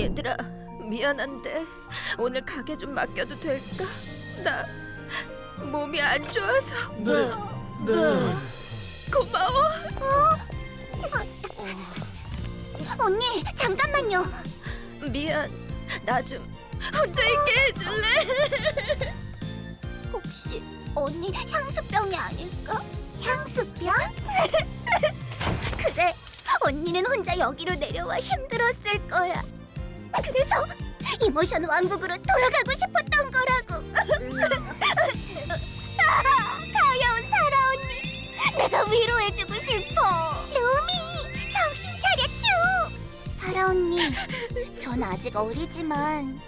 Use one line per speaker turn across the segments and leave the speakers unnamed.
얘들아 미안한데 오늘 가게 좀 맡겨도 될까? 나 몸이 안 좋아서
네. 네.
고마워.
언니 잠깐만요.
미안. 나 좀 혼자 있게 해줄래?
혹시 언니 향수병이 아닐까? 향수병? 그래. 언니는 혼자 여기로 내려와 힘들었을 거야. 그래서 이모션 왕국으로 돌아가고 싶었던 거라고. 아, 가여운 사라 언니. 내가 위로해주고 싶어. 루미, 정신 차려 쭈. 사라 언니, 전 아직 어리지만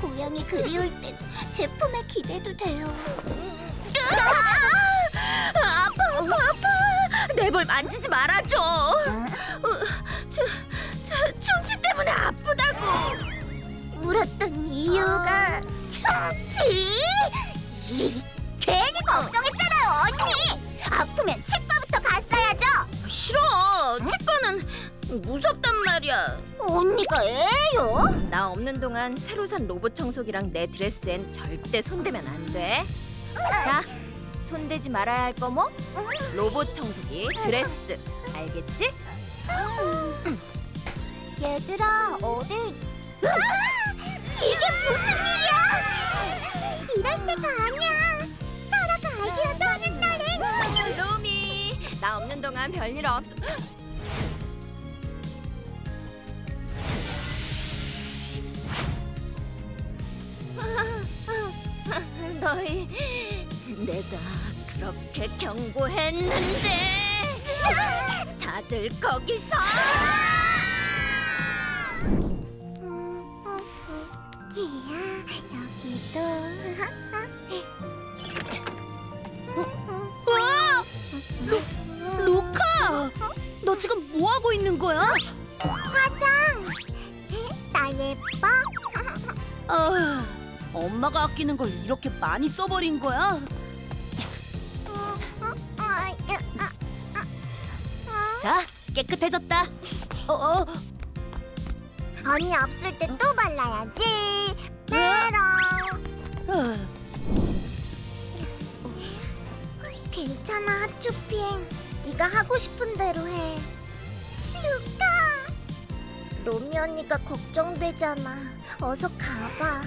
고양이 그리울 땐 제품에 기대도 돼요.
아파 아파 아파. 내볼 만지지 말아줘. 어, 저, 저 충치 때문에 아프다고.
울었던 이유가 충치? 이, 괜히 걱정했잖아요, 언니. 아프면 치과부터 갔어야죠.
싫어. 치과는 무섭단 말이야.
언니가 애요?
나 없는 동안 새로 산 로봇 청소기랑 내 드레스엔 절대 손대면 안 돼. 자, 손대지 말아야 할 거 뭐? 로봇 청소기, 드레스. 알겠지?
얘들아, 어디? 이게 무슨 일이야? 이럴 때가 아니야. 사라가 아이디어 떠는 날엔
로미, 나 없는 동안 별일 없어. 너희 내가 그렇게 경고했는데 다들 거기서
기야 여기도
루카! 너 지금 뭐 하고 있는 거야?
화장 나 예뻐?
아, 엄마가 아끼는 걸 이렇게 많이 써버린 거야? 자, 깨끗해졌다. 어, 어,
언니 없을 때 또 발라야지 괜찮아 하츄핑. 네가 하고 싶은 대로 해. 루카 로미 언니가 걱정되잖아. 어서 가봐.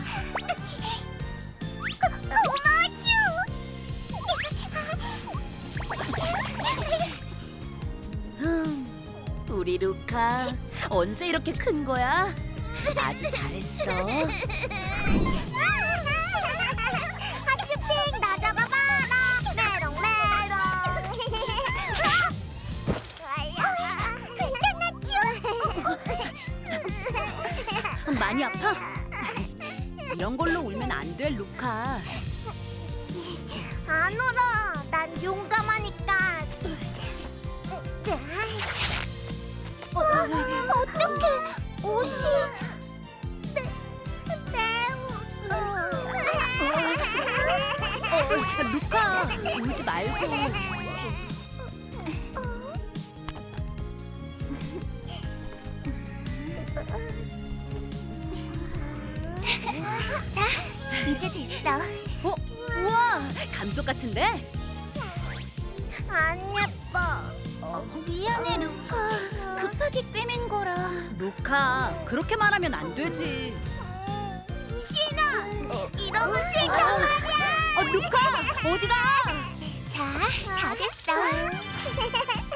고마워
음, 우리 루카 언제 이렇게 큰 거야? 아주 잘했어. 많이 아파? 이런 걸로 울면 안 돼, 루카.
안 울어. 난 용감하니까. 어, 어떡해. 옷이. 내, 내 옷.
어, 루카, 울지 말고.
자, 이제 됐어.
어, 우와, 감쪽 같은데?
안 예뻐. 어, 미안해, 루카. 급하게 꿰맨 거라.
루카, 그렇게 말하면 안 되지.
싫어. 이러면 싫단 말이야.
어, 루카, 어디가?
자, 다 됐어.